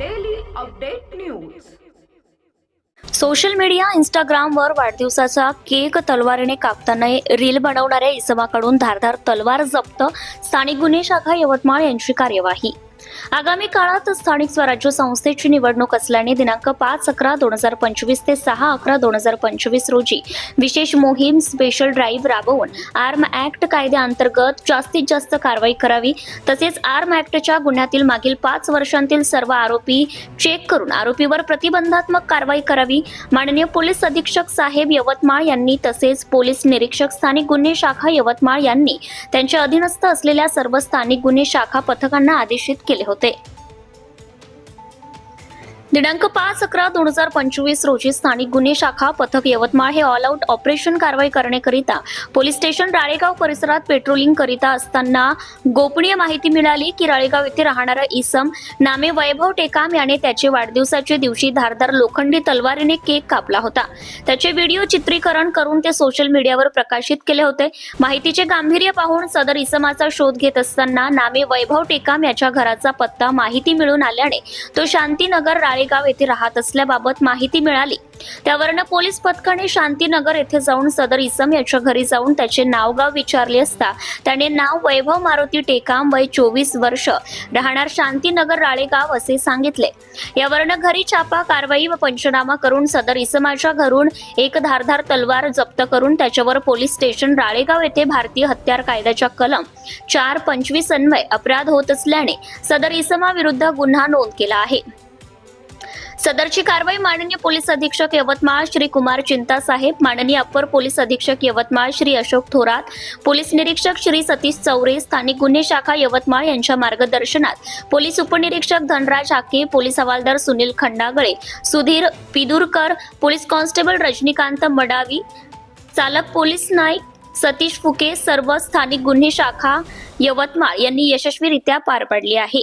Update news social media इंस्टाग्रामवर वाढदिवसाचा cake तलवारीने कापताना रील बनवणाऱ्या इसमाकडून धारधार तलवार जप्त. स्थानिक गुन्हे शाखा यवतमाळ यांची कार्यवाही. आगामी काळात स्थानिक स्वराज्य संस्थेची निवडणूक असल्याने दिनांक पाच अकरा दोन हजार पंचवीस ते सहा अकरा दोन हजार पंचवीस रोजी विशेष मोहीम स्पेशल ड्राईव्ह राबवून आर्म ऍक्ट कायद्याअंतर्गत जास्तीत जास्त कारवाई करावी. तसेच आर्म ऍक्टच्या गुन्ह्यातील मागील पाच वर्षांतील सर्व आरोपी चेक करून आरोपीवर प्रतिबंधात्मक कारवाई करावी. माननीय पोलीस अधीक्षक साहेब यवतमाळ यांनी तसेच पोलीस निरीक्षक स्थानिक गुन्हे शाखा यवतमाळ यांनी त्यांच्या अधीनस्थ असलेल्या सर्व स्थानिक गुन्हे शाखा पथकांना आदेशित केले. होते. दिनांक पाच अकरा दोन हजार पंचवीस रोजी स्थानिक गुन्हे शाखा पथक यवतमाळ हे ऑल आउट ऑपरेशन कारवाई करण्याकरिता पोलीस स्टेशन राळेगाव परिसरात पेट्रोलिंग करिता असताना गोपनीय माहिती मिळाली की राळेगाव येथे राहणारा इसम नामे वैभव टेकाम याने त्याचे वाढदिवसाच्या दिवशी धारदार लोखंडी तलवारीने केक कापला होता. त्याचे व्हिडिओ चित्रीकरण करून ते सोशल मीडियावर प्रकाशित केले होते. माहितीचे गांभीर्य पाहून सदर इसमाचा शोध घेत असताना नामे वैभव टेकाम याच्या घराचा पत्ता माहिती मिळून आल्याने तो शांतीनगर राळे माळेगाव येथे राहत असल्याबाबत माहिती मिळाली. त्यावरनं पोलीस पथकाने शांतीनगर येथे जाऊन सदर इसम याच्या घरी जाऊन त्याचे नावगाव विचारले असता त्याने नाव वैभव मारुती टेकाम वय चोवीस वर्ष राहणार शांतीनगर राळेगाव असे सांगितले. यावरनं घरी छापा कारवाई व पंचनामा करून सदर इसमाच्या घरून एक धारधार तलवार जप्त करून त्याच्यावर पोलीस स्टेशन राळेगाव येथे भारतीय हत्यार कायद्याच्या कलम चार पंचवीस अन्वय अपराध होत असल्याने सदर इसमाविरुद्ध गुन्हा नोंद केला आहे. सदरची कारवाई माननीय पोलीस अधीक्षक यवतमाळ श्री कुमार चिंता साहेब माननीय अप्पर पोलीस अधीक्षक यवतमाळ श्री अशोक थोरात पोलीस निरीक्षक श्री सतीश चौरे स्थानिक गुन्हे शाखा यवतमाळ यांच्या मार्गदर्शनात पोलीस उपनिरीक्षक धनराज हाके पोलीस हवालदार सुनील खंडागळे सुधीर पिदुरकर पोलीस कॉन्स्टेबल रजनीकांत मडावी चालक पोलीस नाईक सतीश फुके सर्व स्थानिक गुन्हे शाखा यवतमाळ यांनी यशस्वीरित्या पार पाडली आहे.